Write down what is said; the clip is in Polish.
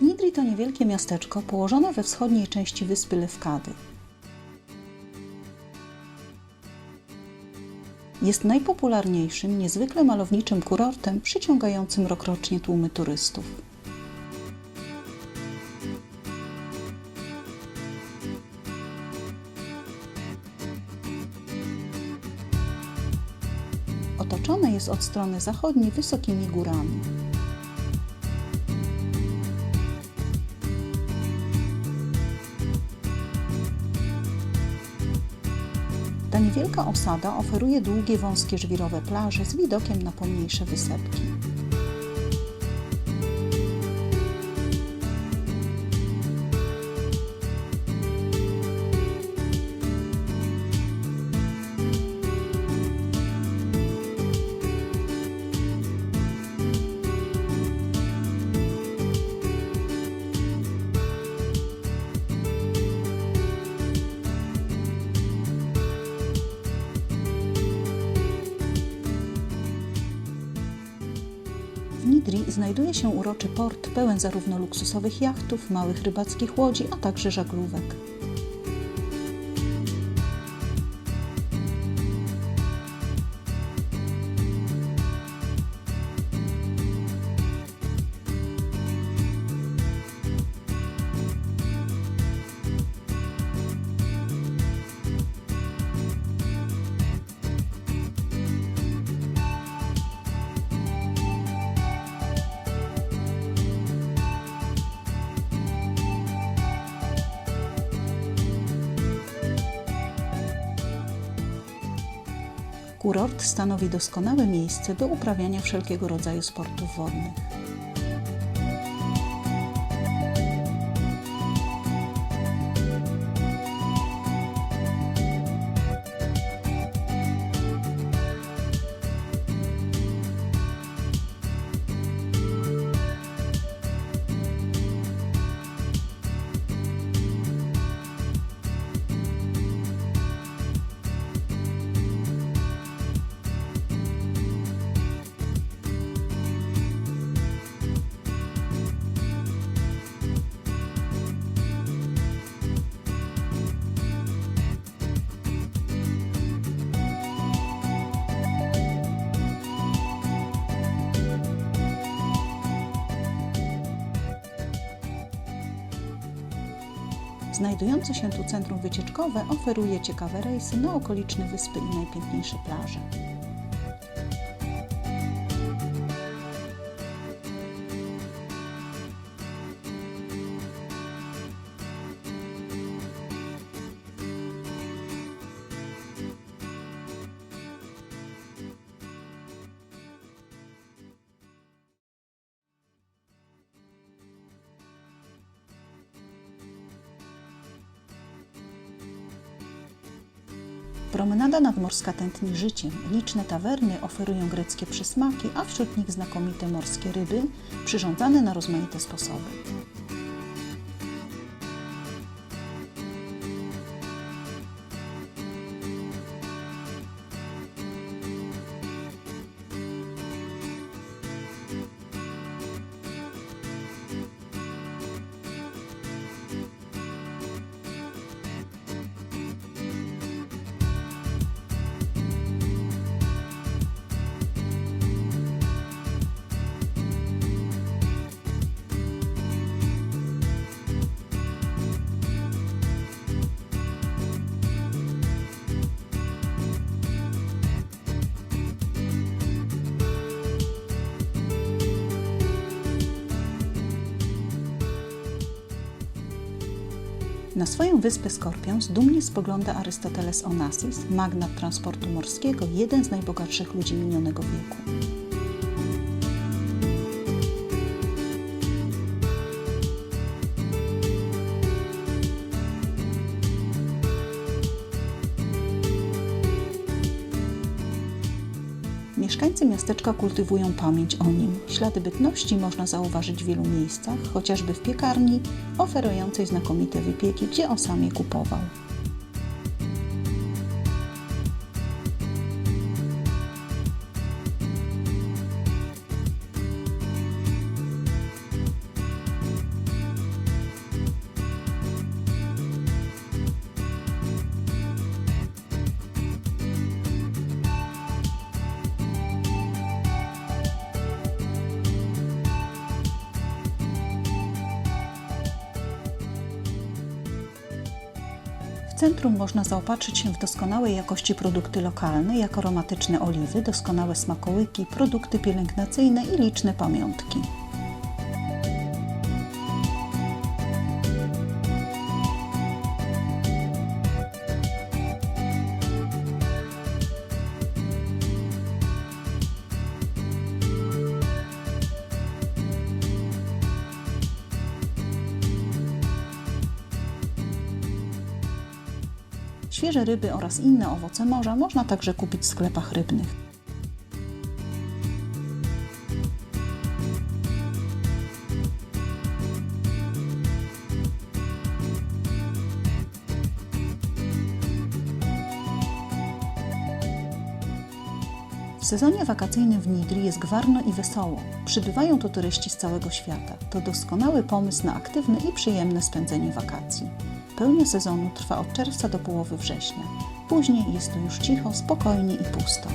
Nidri to niewielkie miasteczko położone we wschodniej części wyspy Lewkady. Jest najpopularniejszym, niezwykle malowniczym kurortem przyciągającym rokrocznie tłumy turystów. Otoczone jest od strony zachodniej wysokimi górami. Ta niewielka osada oferuje długie, wąskie, żwirowe plaże z widokiem na pomniejsze wysepki. Znajduje się uroczy port pełen zarówno luksusowych jachtów, małych rybackich łodzi, a także żaglówek. Kurort stanowi doskonałe miejsce do uprawiania wszelkiego rodzaju sportów wodnych. Znajdujące się tu centrum wycieczkowe oferuje ciekawe rejsy na okoliczne wyspy i najpiękniejsze plaże. Promenada nadmorska tętni życiem. Liczne tawerny oferują greckie przysmaki, a wśród nich znakomite morskie ryby, przyrządzane na rozmaite sposoby. Na swoją wyspę Skorpions dumnie spogląda Arystoteles Onassis, magnat transportu morskiego, jeden z najbogatszych ludzi minionego wieku. Mieszkańcy miasteczka kultywują pamięć o nim. Ślady bytności można zauważyć w wielu miejscach, chociażby w piekarni oferującej znakomite wypieki, gdzie on sam je kupował. Centrum można zaopatrzyć się w doskonałej jakości produkty lokalne, jak aromatyczne oliwy, doskonałe smakołyki, produkty pielęgnacyjne i liczne pamiątki. Świeże ryby oraz inne owoce morza można także kupić w sklepach rybnych. W sezonie wakacyjnym w Nidri jest gwarno i wesoło. Przybywają tu turyści z całego świata. To doskonały pomysł na aktywne i przyjemne spędzenie wakacji. Pełnia sezonu trwa od czerwca do połowy września. Później jest tu już cicho, spokojnie i pusto.